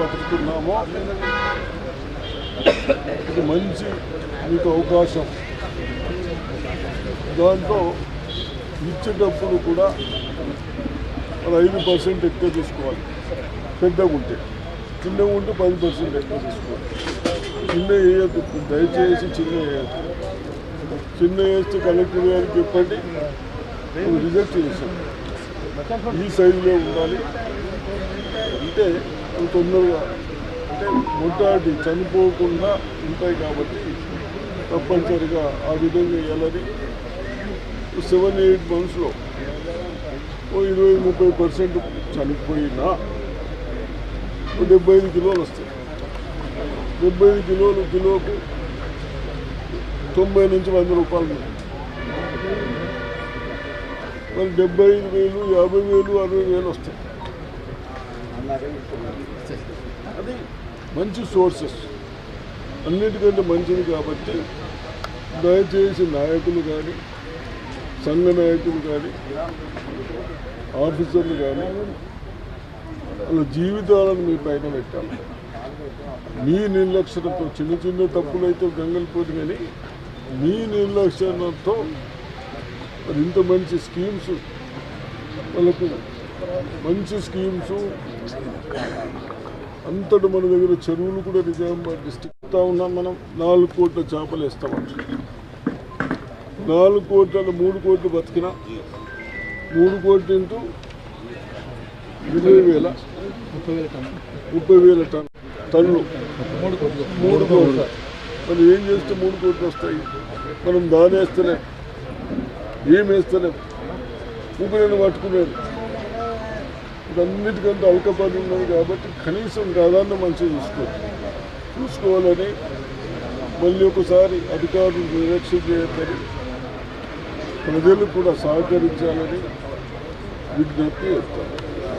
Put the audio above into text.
బతుకుతున్నామో ఇది మంచి మీకు అవకాశం. దాంట్లో ఇచ్చేటప్పుడు కూడా మరి ఐదు పర్సెంట్ ఎక్కువ తీసుకోవాలి. పెద్దగా ఉంటే చిన్నగా ఉంటే పది పర్సెంట్ ఎక్కువ తీసుకోవాలి. చిన్న వేయద్దు దయచేసి చిన్న వేయద్దు చిన్న వేస్తే కలెక్టర్ గారికి చెప్పండి రిజెక్ట్ చేసాం ఈ సైజులో ఉండాలి. అంటే తొందరగా. అంటే మొట్టాటి చనిపోకుండా ఉంటాయి కాబట్టి తప్పనిసరిగా ఆ విధంగా వేయాలని సెవెన్ ఎయిట్ మంత్స్లో ఓ ఇరవై ముప్పై పర్సెంట్ చనిపోయినా డెబ్బై ఐదు కిలోలు వస్తాయి. డెబ్బై ఐదు కిలోలు కిలోకు తొంభై నుంచి వంద రూపాయలు మరి డెబ్బై ఐదు వేలు యాభై వేలు అరవై వేలు వస్తాయి. అది మంచి సోర్సెస్. అన్నిటికంటే మంచిది కాబట్టి దయచేసి నాయకులు కానీ సంఘ నాయకులు కానీ ఆఫీసర్లు కానీ వాళ్ళ జీవితాలను మీ పైన పెట్టాలి. మీ నిర్లక్ష్యంతో చిన్న చిన్న తప్పులైతే గంగలిపోదు కానీ మీ నిర్లక్ష్యంతో మరి ఇంత మంచి స్కీమ్స్ వాళ్ళకు మంచి స్కీమ్స్. అంతటి మన దగ్గర చెరువులు కూడా నిజామాబాద్ డిస్టిక్ ఉన్నాం మనం. నాలుగు కోట్ల చేపలు ఇస్తాం నాలుగు కోట్ల మూడు కోట్లు బతికిన మూడు కోట్లు ఇంటూ ఇరవై వేల. ముప్పై వేల టన్ టన్ను. మూడు కోట్లు. మనం ఏం చేస్తే మూడు కోట్లు వస్తాయి? మనం దాని వేస్తలేం ఏం వేస్తలేం? ఊపిరిని పట్టుకునేది. ఇదన్నిటికంటే అవకాశాలు ఉన్నది కాబట్టి కనీసం ప్రాధాన్యం మంచిగా చూసుకోవాలి చూసుకోవాలని మళ్ళీ ఒకసారి అధికారులు నిర్లక్ష్యం చేయొద్దని ప్రజలు కూడా సహకరించాలని విజ్ఞప్తి చేస్తారు.